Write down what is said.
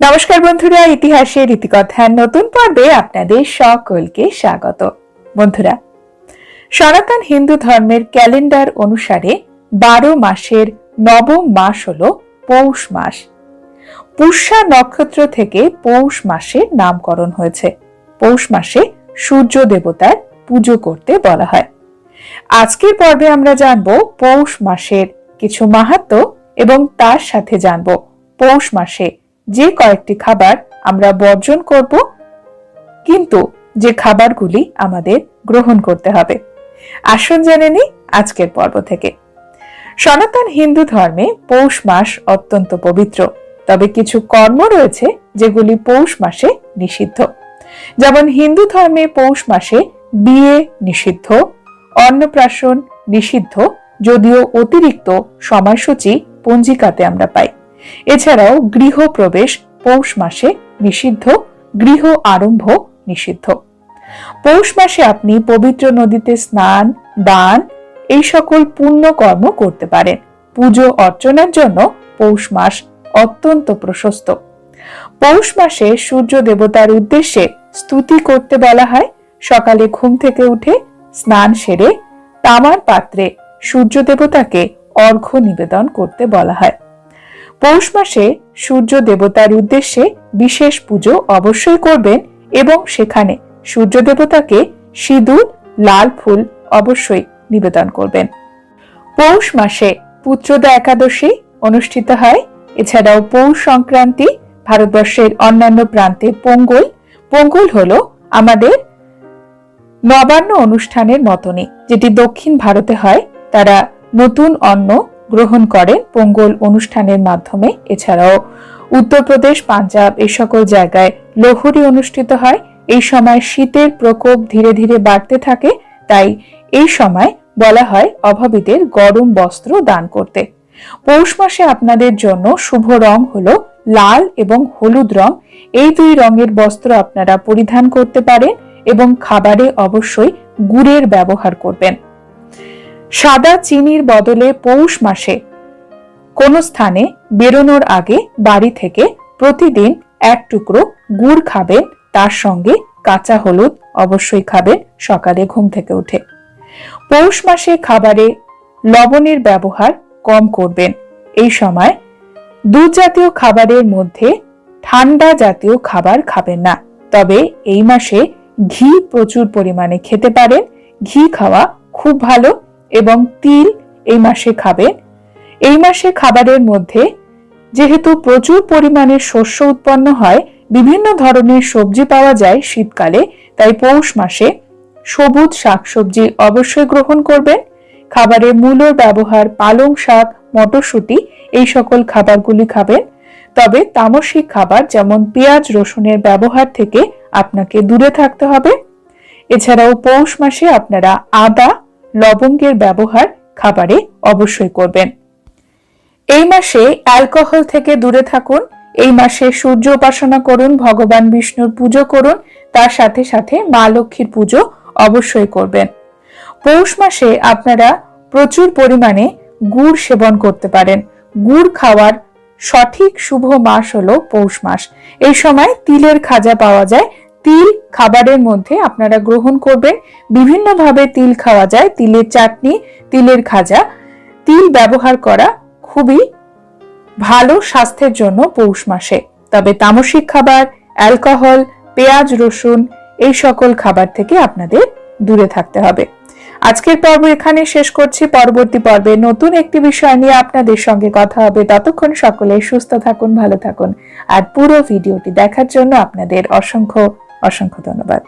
নমস্কার বন্ধুরা ইতিহাসের রীতিকথার নতুন পর্বে আপনাদের সকলকে স্বাগত। বন্ধুরা, সনাতন হিন্দু ধর্মের ক্যালেন্ডার অনুসারে বারো মাসের নবম মাস হল পৌষ মাস। পুষ্যা নক্ষত্র থেকে পৌষ মাসের নামকরণ হয়েছে। পৌষ মাসে সূর্য দেবতার পুজো করতে বলা হয়। আজকের পর্বে আমরা জানব পৌষ মাসের কিছু মাহাত্ম এবং তার সাথে জানব পৌষ মাসে যে কয়েকটি খাবার আমরা বর্জন করব, কিন্তু যে খাবারগুলি আমাদের গ্রহণ করতে হবে। আসুন জেনে নিই আজকের পর্ব থেকে। সনাতন হিন্দু ধর্মে পৌষ মাস অত্যন্ত পবিত্র, তবে কিছু কর্ম রয়েছে যেগুলি পৌষ মাসে নিষিদ্ধ। যেমন হিন্দু ধর্মে পৌষ মাসে বিয়ে নিষিদ্ধ, অন্নপ্রাশন নিষিদ্ধ, যদিও অতিরিক্ত সময়সূচি পঞ্জিকাতে আমরা পাই। এছাড়াও গৃহপ্রবেশ পৌষ মাসে নিষিদ্ধ, গৃহ আরম্ভ নিষিদ্ধ। পৌষ মাসে আপনি পবিত্র নদীতে স্নান, দান এই সকল পুণ্য কর্ম করতে পারেন। পুজো অর্চনার জন্য পৌষ মাস অত্যন্ত প্রশস্ত। পৌষ মাসে সূর্য দেবতার উদ্দেশ্যে স্তুতি করতে বলা হয়। সকালে ঘুম থেকে উঠে স্নান সেরে তামার পাত্রে সূর্য দেবতাকে অর্ঘ্য নিবেদন করতে বলা হয়। পৌষ মাসে সূর্য দেবতার উদ্দেশ্যে বিশেষ পুজো অবশ্যই করবেন এবং সেখানে সূর্য দেবতাকে সিঁদুর, লাল ফুল অবশ্যই নিবেদন করবেন। পৌষ মাসে পুত্রদা একাদশী অনুষ্ঠিত হয়। এছাড়াও পৌষ সংক্রান্তি ভারতবর্ষের অন্যান্য প্রান্তে পোঙ্গল। পোঙ্গল হল আমাদের নবান্ন অনুষ্ঠানের মতনই, যেটি দক্ষিণ ভারতে হয়। তারা নতুন অন্ন গ্রহণ করেন পোঙ্গল অনুষ্ঠানের মাধ্যমে। এছাড়াও উত্তরপ্রদেশ, পাঞ্জাব এই সকল জায়গায় লোহরি অনুষ্ঠিত হয়। এই সময় শীতের প্রকোপ ধীরে ধীরে বাড়তে থাকে, তাই এই সময় বলা হয় অভাবীদের গরম বস্ত্র দান করতে। পৌষ মাসে আপনাদের জন্য শুভ রং হলো লাল এবং হলুদ রং। এই দুই রঙের বস্ত্র আপনারা পরিধান করতে পারেন এবং খাবারে অবশ্যই গুড়ের ব্যবহার করবেন। সাদা চিনির বদলে পৌষ মাসে কোন স্থানে বেরোনোর আগে বাড়ি থেকে প্রতিদিন এক টুকরো গুড় খাবেন তার সঙ্গে কাঁচা হলুদ অবশ্যই খাবেন সকালে ঘুম থেকে উঠে। পৌষ মাসে খাবারে লবণের ব্যবহার কম করবেন। এই সময় দুধ জাতীয় খাবারের মধ্যে ঠান্ডা জাতীয় খাবার খাবেন না। তবে এই মাসে ঘি প্রচুর পরিমাণে খেতে পারেন। ঘি খাওয়া খুব ভালো এবং তিল এই মাসে খাবেন এই মাসে খাবারের মধ্যে যেহেতু প্রচুর পরিমাণে শস্য উৎপন্ন হয়, বিভিন্ন ধরনের সবজি পাওয়া যায় শীতকালে, তাই পৌষ মাসে সবুজ শাকসবজি অবশ্যই গ্রহণ করবেন। খাবারে মূলর ব্যবহার পালং শাক, মটরশুঁটি এই সকল খাবারগুলি খাবেন। তবে তামসিক খাবার যেমন পেঁয়াজ রসুনের ব্যবহার থেকে আপনাকে দূরে থাকতে হবে। এছাড়াও পৌষ মাসে আপনারা আদা লবঙ্গের ব্যবহার খাবারে অবশ্যই করবেন। এই মাসে অ্যালকোহল থেকে দূরে থাকুন। এই মাসে সূর্য উপাসনা করুন, ভগবান বিষ্ণুর পুজো করুন, তার সাথে সাথে মা লক্ষ্মীর পুজো অবশ্যই করবেন। পৌষ মাসে আপনারা প্রচুর পরিমাণে গুড় সেবন করতে পারেন। গুড় খাওয়ার সঠিক শুভ মাস হলো পৌষ মাস। এই সময় তিলের খাজা পাওয়া যায় তিল খাবারের মধ্যে আপনারা গ্রহণ করবেন। বিভিন্নভাবে তিল খাওয়া যায়। তিলের চাটনি, তিলের খাজা। তিল ব্যবহার করা খুবই ভালো স্বাস্থ্যের জন্য পৌষ মাসে। তবে তামসিক খাবার, অ্যালকোহল, পেঁয়াজ, রসুন এই সকল খাবার থেকে আপনাদের দূরে থাকতে হবে। আজকের পর্ব এখানে শেষ করছি। পরবর্তী পর্বে নতুন একটি বিষয় নিয়ে আপনাদের সঙ্গে কথা হবে। ততক্ষণ সকলে সুস্থ থাকুন, ভালো থাকুন। আর পুরো ভিডিওটি দেখার জন্য আপনাদের অসংখ্য অসংখ্য ধন্যবাদ।